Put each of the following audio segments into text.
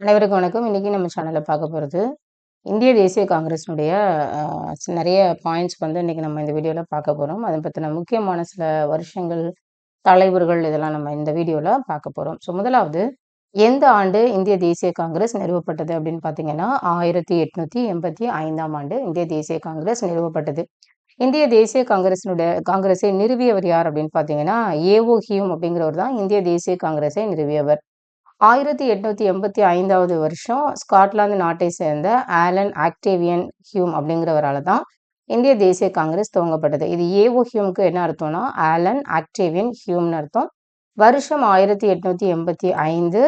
அனைவருக்கும் வணக்கம். இன்றைக்கி நம்ம சேனலில் பார்க்க போகிறது இந்திய தேசிய காங்கிரஸினுடைய நிறைய பாயிண்ட்ஸ் வந்து இன்னைக்கு நம்ம இந்த வீடியோவில் பார்க்க போகிறோம் அதை பற்றின முக்கியமான சில வருஷங்கள், தலைவர்கள் இதெல்லாம் நம்ம இந்த வீடியோவில் பார்க்க போகிறோம் ஸோ முதலாவது, எந்த ஆண்டு இந்திய தேசிய காங்கிரஸ் நிறுவப்பட்டது அப்படின்னு பார்த்தீங்கன்னா, 1885ஆம் ஆண்டு இந்திய தேசிய காங்கிரஸ் நிறுவப்பட்டது. இந்திய தேசிய காங்கிரஸினுடைய காங்கிரஸை நிறுவியவர் யார் அப்படின்னு பார்த்தீங்கன்னா, ஏ.ஓ. ஹியூம் அப்படிங்கிறவர் தான் இந்திய தேசிய காங்கிரஸை நிறுவியவர். 1885வது வருஷம் ஸ்காட்லாந்து நாட்டை சேர்ந்த ஆலன் ஆக்டேவியன் ஹியூம் அப்படிங்கிறவரால தான் இந்திய தேசிய காங்கிரஸ் துவங்கப்பட்டது. இது ஏ.ஓ. ஹியூம்க்கு என்ன அர்த்தம்னா, ஆலன் ஆக்டேவியன் ஹியூம்னு அர்த்தம். வருஷம் 1885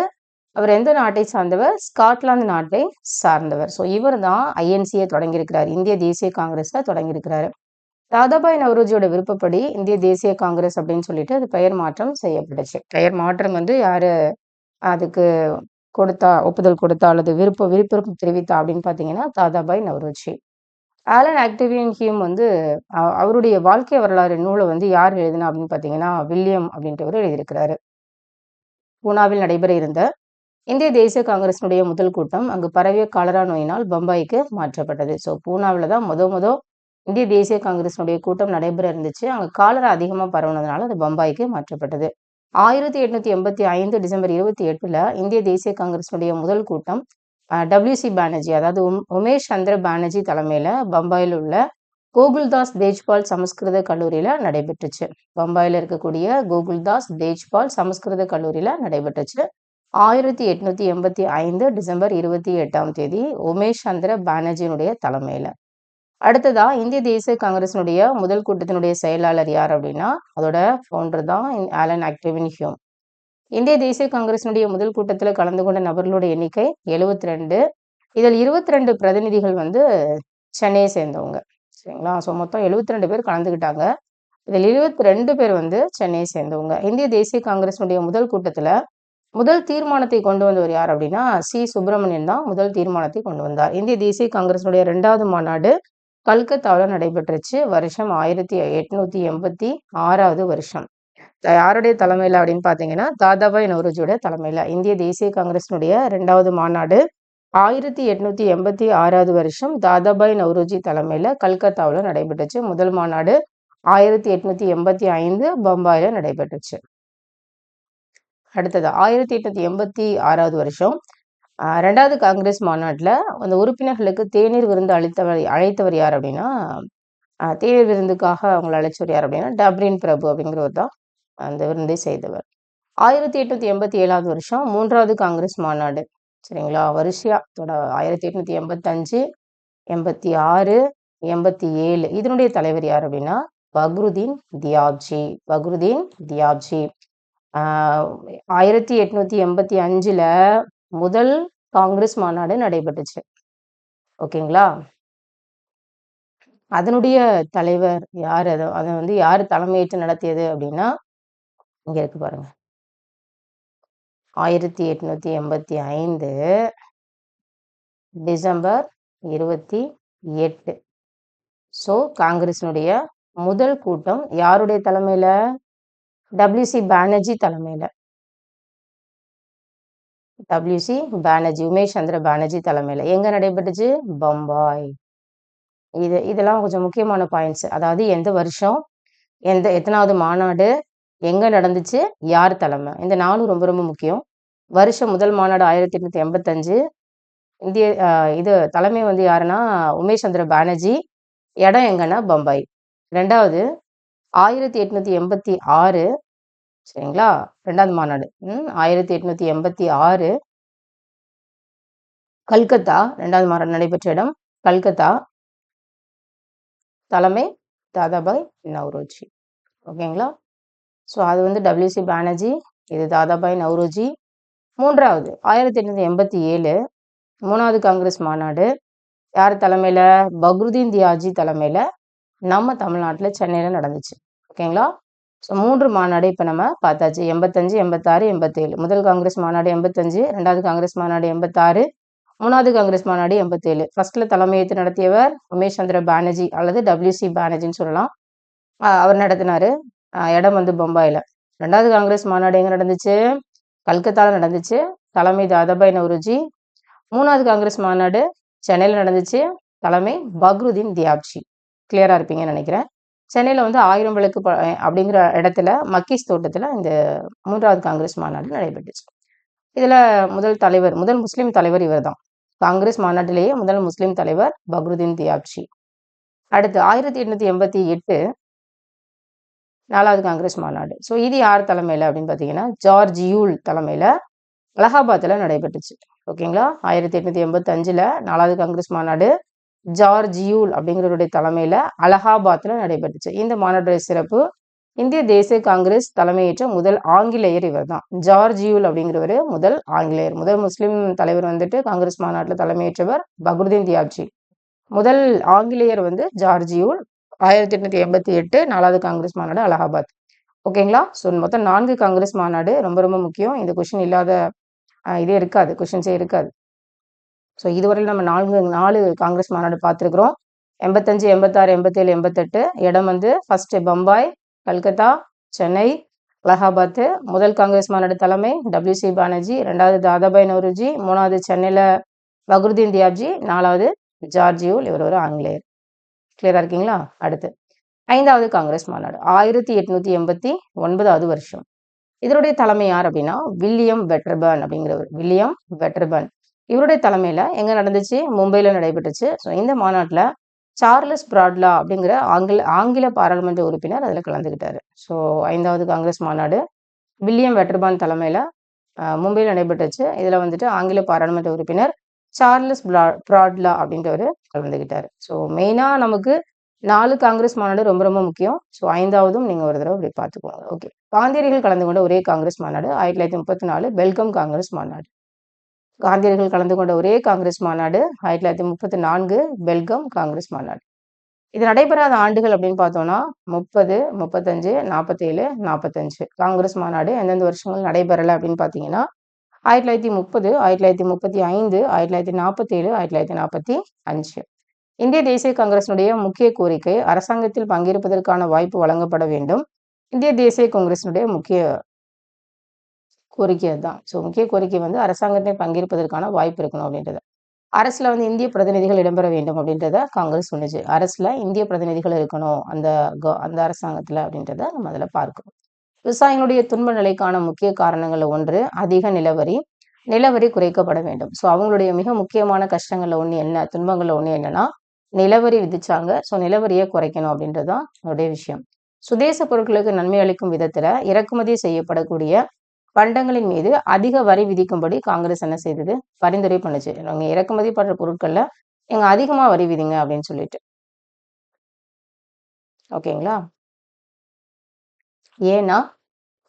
அவர் எந்த நாட்டை சார்ந்தவர்? ஸ்காட்லாந்து நாட்டை சார்ந்தவர். ஸோ இவர் தான் ஐஎன்சியை தொடங்கியிருக்கிறார். இந்திய தேசிய காங்கிரஸ தொடங்கியிருக்கிறாரு. தாதாபாய் நவ்ரோஜியோட விருப்பப்படி இந்திய தேசிய காங்கிரஸ் அப்படின்னு சொல்லிட்டு அது பெயர் மாற்றம் செய்யப்பட்டுச்சு. பெயர் மாற்றம் வந்து யாரு அதுக்கு கொடுத்தா ஒப்புதல் கொடுத்தா அல்லது விருப்ப விருப்பம் தெரிவித்தா அப்படின்னு பார்த்தீங்கன்னா, Dadabhai Naoroji. Allan Octavian Hume வந்து அவருடைய வாழ்க்கை வரலாறு நூலை வந்து யார் எழுதினா அப்படின்னு பார்த்தீங்கன்னா, வில்லியம் அப்படின்றவர் எழுதியிருக்கிறாரு. பூனாவில் நடைபெற இருந்த இந்திய தேசிய காங்கிரஸினுடைய முதல் கூட்டம் அங்கு பரவிய காலரா நோயினால் பம்பாய்க்கு மாற்றப்பட்டது. ஸோ பூனாவில தான் முத முத இந்திய தேசிய காங்கிரஸினுடைய கூட்டம் நடைபெற இருந்துச்சு. அங்கே காலரா அதிகமாக பரவுனதுனால அது பம்பாய்க்கு மாற்றப்பட்டது. 1885 டிசம்பர் 28ல இந்திய தேசிய காங்கிரஸினுடைய முதல் கூட்டம் டபிள்யூ.சி. பானர்ஜி அதாவது உம் உமேஷ் சந்திர பானர்ஜி தலைமையில பம்பாயில் உள்ள கோகுல்தாஸ் தேஜ்பால் சமஸ்கிருத கல்லூரியில நடைபெற்றுச்சு. பம்பாயில இருக்கக்கூடிய கோகுல்தாஸ் தேஜ்பால் சமஸ்கிருத கல்லூரியில நடைபெற்றுச்சு. 1885 டிசம்பர் 28ஆம் தேதி உமேஷ் சந்திர பானர்ஜியினுடைய தலைமையில. அடுத்ததா இந்திய தேசிய காங்கிரஸினுடைய முதல் கூட்டத்தினுடைய செயலாளர் யார் அப்படின்னா, அதோட ஃபவுண்டர் தான் ஆலன் ஆக்டிவின் ஹியூம். இந்திய தேசிய காங்கிரஸினுடைய முதல் கூட்டத்தில் கலந்து கொண்ட நபர்களோட எண்ணிக்கை 72. இதில் 22 பிரதிநிதிகள் வந்து சென்னையை சேர்ந்தவங்க. சரிங்களா? ஸோ மொத்தம் 72 பேர் கலந்துக்கிட்டாங்க. இதில் 22 பேர் வந்து சென்னையை சேர்ந்தவங்க. இந்திய தேசிய காங்கிரஸினுடைய முதல் கூட்டத்தில் முதல் தீர்மானத்தை கொண்டு வந்தவர் யார் அப்படின்னா, சி. சுப்பிரமணியன் தான் முதல் தீர்மானத்தை கொண்டு வந்தார். இந்திய தேசிய காங்கிரஸினுடைய ரெண்டாவது மாநாடு கல்கத்தாவுல நடைபெற்றுச்சு. வருஷம் 1886வது வருஷம். யாருடைய தலைமையில அப்படின்னு பார்த்தீங்கன்னா, தாதாபாய் நவரோஜியோட தலைமையில. இந்திய தேசிய காங்கிரஸினுடைய ரெண்டாவது மாநாடு 1886வது வருஷம் தாதாபாய் நவ்ரோஜி தலைமையில கல்கத்தாவுல நடைபெற்றுச்சு. முதல் மாநாடு 1885 பம்பாயில நடைபெற்றுச்சு. அடுத்தது 1886வது வருஷம் ரெண்டாவது காங்கிரஸ் மாநாட்டில் அந்த உறுப்பினர்களுக்கு தேநீர் விருந்து அளித்தவர் அழைத்தவர் யார் அப்படின்னா, தேநீர் விருந்துக்காக அவங்களை அழைச்சவர் யார் அப்படின்னா, டப்ரின் பிரபு அப்படிங்கிறவர் தான் அந்த விருந்தை செய்தவர். 1887வது வருஷம் மூன்றாவது காங்கிரஸ் மாநாடு. சரிங்களா? வரிசையா தொட 1885, 86, 87 இதனுடைய தலைவர் யார் அப்படின்னா, பக்ருதீன் தியாப்ஜி. பக்ருதீன் தியாப்ஜி. ஆயிரத்தி எட்நூத்தி எண்பத்தி அஞ்சில் முதல் காங்கிரஸ் மாநாடு நடைபெற்றுச்சு. ஓகேங்களா? அதனுடைய தலைவர் யார்? அதை அதை வந்து யார் தலைமையேற்று நடத்தியது அப்படின்னா, இங்க இருக்கு பாருங்க. 1885 டிசம்பர் 28. ஸோ காங்கிரஸினுடைய முதல் கூட்டம் யாருடைய தலைமையில? டபிள்யூ.சி. பானர்ஜி தலைமையில. டபிள்யூ.சி. பானர்ஜி, உமேஷ் சந்திர பானர்ஜி தலைமையில. எங்க நடைபெற்றுச்சு? பம்பாய். இது இதெல்லாம் கொஞ்சம் முக்கியமான பாயிண்ட்ஸ். அதாவது எந்த வருஷம், எந்த எத்தனாவது மாநாடு, எங்க நடந்துச்சு, யார் தலைமை. இந்த 4ம் ரொம்ப ரொம்ப முக்கியம். வருஷம் முதல் மாநாடு 1885 இந்திய இது தலைமை வந்து யாருன்னா, உமேஷ் சந்திர பானர்ஜி. இடம் எங்கன்னா பம்பாய். 2வது 1886 சரிங்களா? ரெண்டாவது மாநாடு. ம் 1886 கல்கத்தா ரெண்டாவது மாநாடு நடைபெற்ற இடம் கல்கத்தா. தலைமை தாதாபாய் நவ்ரோஜி. ஓகேங்களா? ஸோ அது வந்து டபிள்யூ.சி. பானர்ஜி. இது தாதாபாய் நவ்ரோஜி. 3வது 1887 3வது காங்கிரஸ் மாநாடு. யார் தலைமையில? பக்ருதீன் தியாஜி தலைமையில நம்ம தமிழ்நாட்டுல சென்னையில நடந்துச்சு. ஓகேங்களா? ஸோ மூன்று மாநாடு இப்போ நம்ம பார்த்தாச்சு. 85, 86, 87. முதல் காங்கிரஸ் மாநாடு 85, 2வது காங்கிரஸ் மாநாடு 86, 3வது காங்கிரஸ் மாநாடு 87. ஃபர்ஸ்ட்ல தலைமையேற்று நடத்தியவர் உமேஷ் சந்திர பானர்ஜி அல்லது டபிள்யூ.சி. பானர்ஜின்னு சொல்லலாம். அவர் நடத்தினாரு. இடம் வந்து பம்பாயில. 2வது காங்கிரஸ் மாநாடு எங்கே நடந்துச்சு? கல்கத்தாவில் நடந்துச்சு. தலைமை தாதாபாய் நவருஜி மூணாவது காங்கிரஸ் மாநாடு சென்னையில் நடந்துச்சு தலைமை பக்ருதீன் தியாப்ஜி கிளியராக இருப்பீங்கன்னு நினைக்கிறேன் சென்னையில் வந்து ஆயிரம் விளக்கு அப்படிங்கிற இடத்துல மக்கீஸ் தோட்டத்தில் இந்த மூன்றாவது காங்கிரஸ் மாநாடு நடைபெற்றுச்சு. இதில் முதல் தலைவர் முதல் முஸ்லீம் தலைவர் இவர் தான் காங்கிரஸ் மாநாட்டிலேயே முதல் முஸ்லீம் தலைவர் பக்ருதீன் தியாப்ஷி அடுத்து ஆயிரத்தி எட்நூத்தி எண்பத்தி எட்டு நாலாவது காங்கிரஸ் மாநாடு. ஸோ இது யார் தலைமையில் அப்படின்னு பார்த்தீங்கன்னா ஜார்ஜ் யூல் தலைமையில் அலகாபாத்தில் நடைபெற்றுச்சு. ஓகேங்களா? ஆயிரத்தி எட்நூத்தி எண்பத்தஞ்சில் நாலாவது காங்கிரஸ் மாநாடு ஜார்ஜ் யூல் அப்படிங்கிறவருடைய தலைமையில் அலகாபாத்தில் நடைபெற்றுச்சு. இந்த மாநாட்டுடைய சிறப்பு இந்திய தேசிய காங்கிரஸ் தலைமையேற்ற முதல் ஆங்கிலேயர் இவர் தான் ஜார்ஜ் யூல் அப்படிங்கிறவர் முதல் ஆங்கிலேயர். முதல் முஸ்லீம் தலைவர் வந்துட்டு காங்கிரஸ் மாநாட்டில் தலைமையேற்றவர் பக்ருதீன் தியாப்ஜி முதல் ஆங்கிலேயர் வந்து ஜார்ஜ் யூல் ஆயிரத்தி எட்நூத்தி எண்பத்தி எட்டு நாலாவது காங்கிரஸ் மாநாடு அலகாபாத். ஓகேங்களா? ஸோ மொத்தம் நான்கு காங்கிரஸ் மாநாடு ரொம்ப ரொம்ப முக்கியம். இந்த கொஷின் இல்லாத இதே இருக்காது. கொஷின்ஸே இருக்காது. ஸோ இதுவரையில் நம்ம நான்கு நாலு காங்கிரஸ் மாநாடு பார்த்துருக்குறோம். எண்பத்தஞ்சு எண்பத்தாறு எண்பத்தேழு எண்பத்தெட்டு. இடம் வந்து ஃபர்ஸ்ட் பம்பாய் கல்கத்தா சென்னை அலகாபாத்து முதல் காங்கிரஸ் மாநாடு தலைமை டபிள்யூசி பானர்ஜி ரெண்டாவது தாதாபாய் நவருஜி மூணாவது சென்னையில் பக்ருதீன் தியாப்ஜி நாலாவது ஜார்ஜியூல் இவர் ஒரு ஆங்கிலேயர். கிளியராக இருக்கீங்களா? அடுத்து. ஐந்தாவது காங்கிரஸ் மாநாடு. ஆயிரத்தி எட்நூத்தி எண்பத்தி ஒன்பதாவது வருஷம். இதனுடைய தலைமை யார் அப்படின்னா வில்லியம் வெட்டர்பர்ன் அப்படிங்கிறவர். William Wedderburn. இவருடைய தலைமையில் எங்கே நடந்துச்சு? மும்பையில் நடைபெற்றுச்சு. ஸோ இந்த மாநாட்டில் சார்லஸ் பிராட்லா அப்படிங்கிற ஆங்கில ஆங்கில பாராளுமன்ற உறுப்பினர் அதில் கலந்துக்கிட்டாரு. ஸோ ஐந்தாவது காங்கிரஸ் மாநாடு வில்லியம் வெட்டர்பான் தலைமையில் மும்பையில் நடைபெற்றுச்சு. இதில் வந்துட்டு ஆங்கில பாராளுமன்ற உறுப்பினர் சார்லஸ் ப்ரா பிராட்லா அப்படின்றவர் கலந்துக்கிட்டார். ஸோ மெயினாக நமக்கு நாலு காங்கிரஸ் மாநாடு ரொம்ப ரொம்ப முக்கியம். ஸோ ஐந்தாவதும் நீங்கள் ஒரு தடவை இப்படி பார்த்துக்கோங்க. ஓகே காந்தியடிகள் கலந்து கொண்ட ஒரே காங்கிரஸ் மாநாடு ஆயிரத்தி தொள்ளாயிரத்தி முப்பத்தி நாலு பெல்கம் காங்கிரஸ் மாநாடு. காந்தியர்கள் கலந்து கொண்ட ஒரே காங்கிரஸ் மாநாடு ஆயிரத்தி தொள்ளாயிரத்தி முப்பத்தி நான்கு பெல்கம் காங்கிரஸ் மாநாடு. இது நடைபெறாத ஆண்டுகள் அப்படின்னு பார்த்தோம்னா முப்பது முப்பத்தஞ்சு நாற்பத்தேழு நாற்பத்தஞ்சு காங்கிரஸ் மாநாடு எந்தெந்த வருஷங்கள் நடைபெறலை அப்படின்னு பார்த்தீங்கன்னா ஆயிரத்தி தொள்ளாயிரத்தி முப்பது ஆயிரத்தி தொள்ளாயிரத்தி முப்பத்தி ஐந்து ஆயிரத்தி தொள்ளாயிரத்தி நாற்பத்தேழு ஆயிரத்தி தொள்ளாயிரத்தி நாற்பத்தி அஞ்சு. இந்திய தேசிய காங்கிரசினுடைய முக்கிய கோரிக்கை அரசாங்கத்தில் பங்கேற்பதற்கான வாய்ப்பு வழங்கப்பட வேண்டும். இந்திய தேசிய காங்கிரசினுடைய முக்கிய கோரிக்கை அதுதான் ஸோ முக்கிய கோரிக்கை வந்து அரசாங்கத்தை பங்கேற்பதற்கான வாய்ப்பு இருக்கணும் அப்படின்றது. அரசுல வந்து இந்திய பிரதிநிதிகள் இடம்பெற வேண்டும் அப்படின்றத காங்கிரஸ் சொன்னிச்சு. அரசுல இந்திய பிரதிநிதிகள் இருக்கணும் அந்த அந்த அரசாங்கத்துல அப்படின்றத நம்ம அதில் பார்க்கணும். விவசாயிகளுடைய துன்ப நிலைக்கான முக்கிய காரணங்களில் ஒன்று அதிக நிலவரி நிலவரி குறைக்கப்பட வேண்டும். ஸோ அவங்களுடைய மிக முக்கியமான கஷ்டங்கள்ல ஒன்று என்ன துன்பங்களில் ஒன்று என்னன்னா நிலவரி விதிச்சாங்க. ஸோ நிலவரியை குறைக்கணும் அப்படின்றதுதான் என்னுடைய விஷயம். சுதேச பொருட்களுக்கு நன்மை அளிக்கும் விதத்துல இறக்குமதி செய்யப்படக்கூடிய பண்டங்களின் மீது அதிக வரி விதிக்கும்படி காங்கிரஸ் என்ன செய்தது? பரிந்துரை பண்ணுச்சு. நாங்க இறக்குமதி பண்ற பொருட்கள்ல எங்க அதிகமா வரி விதிங்க அப்படின்னு சொல்லிட்டு. ஓகேங்களா? ஏன்னா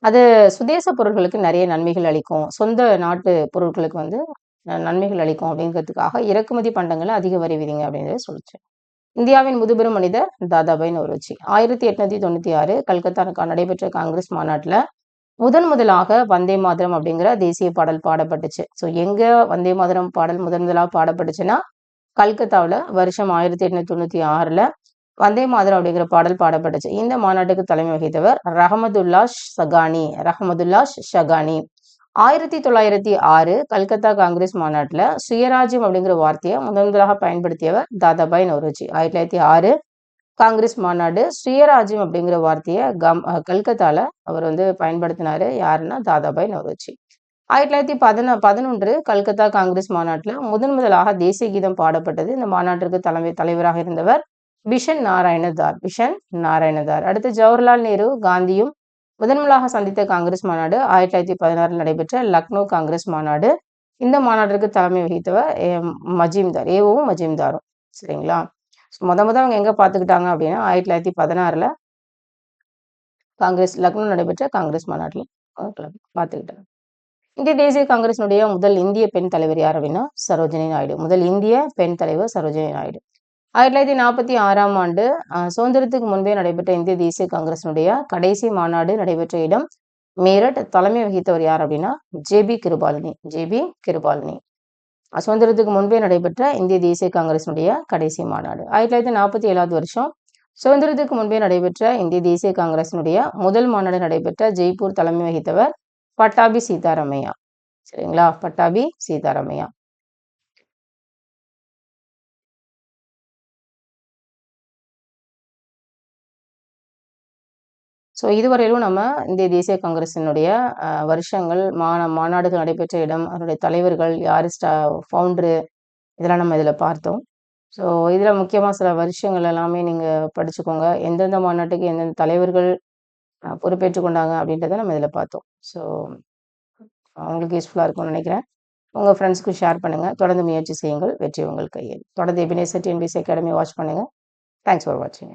அது சுதேச பொருட்களுக்கு நிறைய நன்மைகள் அளிக்கும். சொந்த நாட்டு பொருட்களுக்கு வந்து நன்மைகள் அளிக்கும் அப்படிங்கிறதுக்காக இறக்குமதி பண்டங்களை அதிக வரி விதிங்க அப்படின்றத சொல்லிச்சு. இந்தியாவின் முதுபெரும் மனிதர் தாதாபாய் நவரோஜி ஆயிரத்தி எட்நூத்தி தொண்ணூத்தி ஆறு கல்கத்தா நடைபெற்ற காங்கிரஸ் மாநாட்டுல முதன் முதலாக வந்தே மாதரம் அப்படிங்கிற தேசிய பாடல் பாடப்பட்டுச்சு. ஸோ எங்க வந்தே மாதரம் பாடல் முதன் முதலாக பாடப்பட்டுச்சுன்னா கல்கத்தாவில் வருஷம் ஆயிரத்தி எட்நூத்தி தொண்ணூத்தி ஆறுல வந்தே மாதரம் அப்படிங்கிற பாடல் பாடப்பட்டுச்சு. இந்த மாநாட்டுக்கு தலைமை வகித்தவர் ரஹமதுல்லா சகானி ரஹமதுல்லா ஷகானி. ஆயிரத்தி தொள்ளாயிரத்தி ஆறு கல்கத்தா காங்கிரஸ் மாநாட்டில் சுயராஜ்யம் அப்படிங்கிற வார்த்தையை முதன் முதலாக பயன்படுத்தியவர் தாதாபாய் நௌரோஜி. ஆயிரத்தி தொள்ளாயிரத்தி ஆறு காங்கிரஸ் மாநாடு சுயராஜ்யம் அப்படிங்கிற வார்த்தையை கம் கல்கத்தால அவர் வந்து பயன்படுத்தினாரு. யாருன்னா தாதாபாய் நவரோஜி. ஆயிரத்தி தொள்ளாயிரத்தி பதின பதினொன்று கல்கத்தா காங்கிரஸ் மாநாட்டில் முதன் முதலாக தேசிய கீதம் பாடப்பட்டது. இந்த மாநாட்டிற்கு தலைமை தலைவராக இருந்தவர் பிஷன் நாராயணதார் பிஷன் நாராயணதார். அடுத்து ஜவஹர்லால் நேரு காந்தியும் முதன்முதலாக சந்தித்த காங்கிரஸ் மாநாடு ஆயிரத்தி தொள்ளாயிரத்தி பதினாறில் நடைபெற்ற லக்னோ காங்கிரஸ் மாநாடு. இந்த மாநாட்டிற்கு தலைமை வகித்தவர் மஜீம்தார் ஏவும் மஜீம்தாரும். சரிங்களா? முத முத அவங்க எங்க பார்த்துக்கிட்டாங்க அப்படின்னா ஆயிரத்தி தொள்ளாயிரத்தி பதினாறுல காங்கிரஸ் லக்னோ நடைபெற்ற காங்கிரஸ் மாநாட்டில் பார்த்துக்கிட்டாங்க இந்திய தேசிய காங்கிரசினுடைய முதல் இந்திய பெண் தலைவர் யார் அப்படின்னா சரோஜினி நாயுடு. முதல் இந்திய பெண் தலைவர் சரோஜினி நாயுடு. ஆயிரத்தி தொள்ளாயிரத்தி நாற்பத்தி ஆறாம் ஆண்டு சுதந்திரத்துக்கு முன்பே நடைபெற்ற இந்திய தேசிய காங்கிரசினுடைய கடைசி மாநாடு நடைபெற்ற இடம் மீரட். தலைமை வகித்தவர் யார் அப்படின்னா ஜேபி கிருபாலினி. ஜேபி கிருபாலினி. சுதந்திரத்துக்கு முன்பே நடைபெற்ற இந்திய தேசிய காங்கிரசினுடைய கடைசி மாநாடு. ஆயிரத்தி தொள்ளாயிரத்தி நாற்பத்தி ஏழாவது வருஷம் சுதந்திரத்துக்கு முன்பே நடைபெற்ற இந்திய தேசிய காங்கிரசினுடைய முதல் மாநாடு நடைபெற்ற ஜெய்ப்பூர் தலைமை வகித்தவர் பட்டாபி சீதாராமையா. சரிங்களா? பட்டாபி சீதாராமையா. ஸோ இதுவரையிலும் நம்ம இந்திய தேசிய காங்கிரஸினுடைய வருஷங்கள் மாநா மாநாடுகள் நடைபெற்ற இடம் அதனுடைய தலைவர்கள் யார் ஸ்டா ஃபவுண்டரு இதெல்லாம் நம்ம இதில் பார்த்தோம். ஸோ இதில் முக்கியமாக சில வருஷங்கள் எல்லாமே நீங்கள் படிச்சுக்கோங்க. எந்தெந்த மாநாட்டுக்கு எந்தெந்த தலைவர்கள் பொறுப்பேற்று கொண்டாங்க அப்படின்றத நம்ம இதில் பார்த்தோம். ஸோ அவங்களுக்கு யூஸ்ஃபுல்லாக இருக்கும்னு நினைக்கிறேன். உங்கள் ஃப்ரெண்ட்ஸ்க்கு ஷேர் பண்ணுங்கள் தொடர்ந்து முயற்சி செய்யுங்கள். வெற்றி உங்கள் கையில். தொடர்ந்து எபினேசர் டிஎன்பிசி அகாடமி வாட்ச் பண்ணுங்கள் தேங்க்ஸ் ஃபார் வாட்சிங்